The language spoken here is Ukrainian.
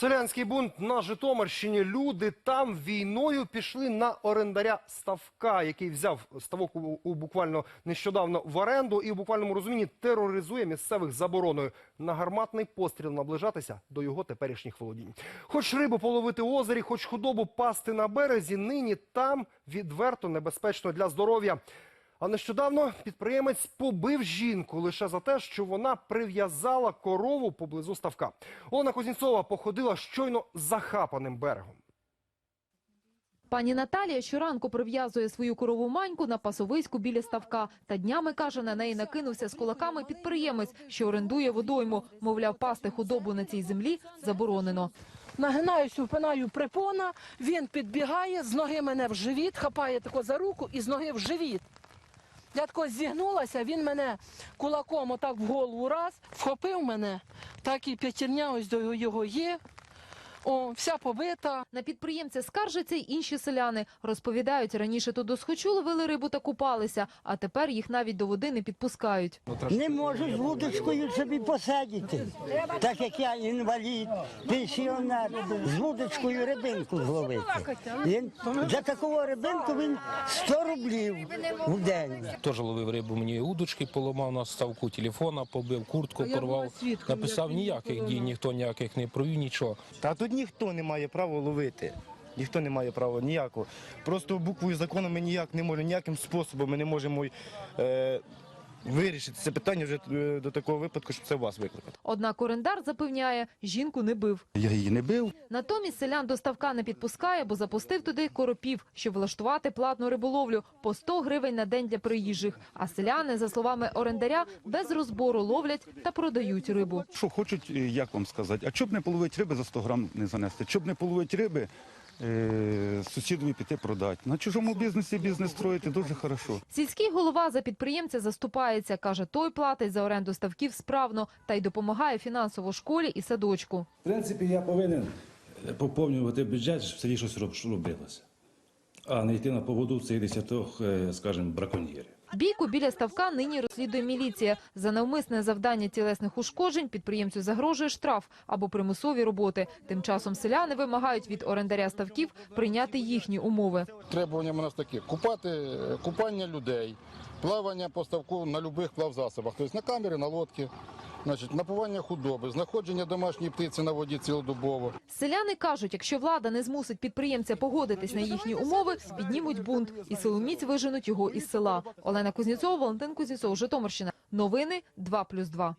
Селянський бунт на Житомирщині. Люди там війною пішли на орендаря ставка, який взяв ставок у, буквально нещодавно в оренду і в буквальному розумінні тероризує місцевих забороною на гарматний постріл наближатися до його теперішніх володінь. Хоч рибу половити у озері, хоч худобу пасти на березі, нині там відверто небезпечно для здоров'я. А нещодавно підприємець побив жінку лише за те, що вона прив'язала корову поблизу ставка. Олена Кузнєцова походила щойно захапаним берегом. Пані Наталія щоранку прив'язує свою корову маньку на пасовиську біля ставка. Та днями, каже, на неї накинувся з кулаками підприємець, що орендує водойму. Мовляв, пасти худобу на цій землі заборонено. Нагинаюсь, впинаю припона, він підбігає, з ноги мене в живіт, хапає тако за руку і з ноги в живіт. Я тако зігнулася, він мене кулаком отак в голову раз, вхопив мене, так і п'ятірня ось до його є. О, вся побита. На підприємця скаржаться й інші селяни. Розповідають, раніше тут досхочу ловили рибу та купалися, а тепер їх навіть до води не підпускають. Не можу з вудочкою собі посидіти. Так як я інвалід, пенсіонер, з вудочкою рибинку зловити. Він, для такого рибинку він 100 рублів в день. Теж ловив рибу, мені удочки поламав на ставку, телефона побив, куртку порвав. Написав ніяких дій, ніхто ніяких не провів, нічого. Та тут ніхто не має права ловити. Ніхто не має права ніякого. Просто буквою закону ми ніяк не можемо, ніяким способом ми не можемо е, вирішити це питання вже е, до такого випадку, щоб це вас викликати. Однак орендар запевняє, жінку не бив. Я її не бив. Натомість селян до ставка не підпускає, бо запустив туди коропів, щоб влаштувати платну риболовлю по 100 гривень на день для приїжджих. А селяни, за словами орендаря, без розбору ловлять та продають рибу. Що хочуть, як вам сказати, а щоб не половить риби за 100 грам не занести, щоб не половить риби, сусідові піти продати. На чужому бізнесі бізнес строїти дуже хорошо. Сільський голова за підприємця заступається. Каже, той платить за оренду ставків справно та й допомагає фінансово школі і садочку. В принципі, я повинен поповнювати бюджет, щоб в селі щось робилося. А не йти на поводу цих десяток, е, скажімо, браконьєрів. Бійку біля ставка нині розслідує міліція. За навмисне завдання тілесних ушкоджень підприємцю загрожує штраф або примусові роботи. Тим часом селяни вимагають від орендаря ставків прийняти їхні умови. Требування у нас такі: купати е, купання людей, плавання по ставку на будь-яких плавзасобах, тобто на камери, на лодки, значить, напування худоби, знаходження домашньої птиці на воді цілодобово. Селяни кажуть, якщо влада не змусить підприємця погодитись на їхні умови, піднімуть бунт і силоміць виженуть його із села. Олена Кузнєцова, Валентин Кузнєцов, Житомирщина. Новини 2+,2.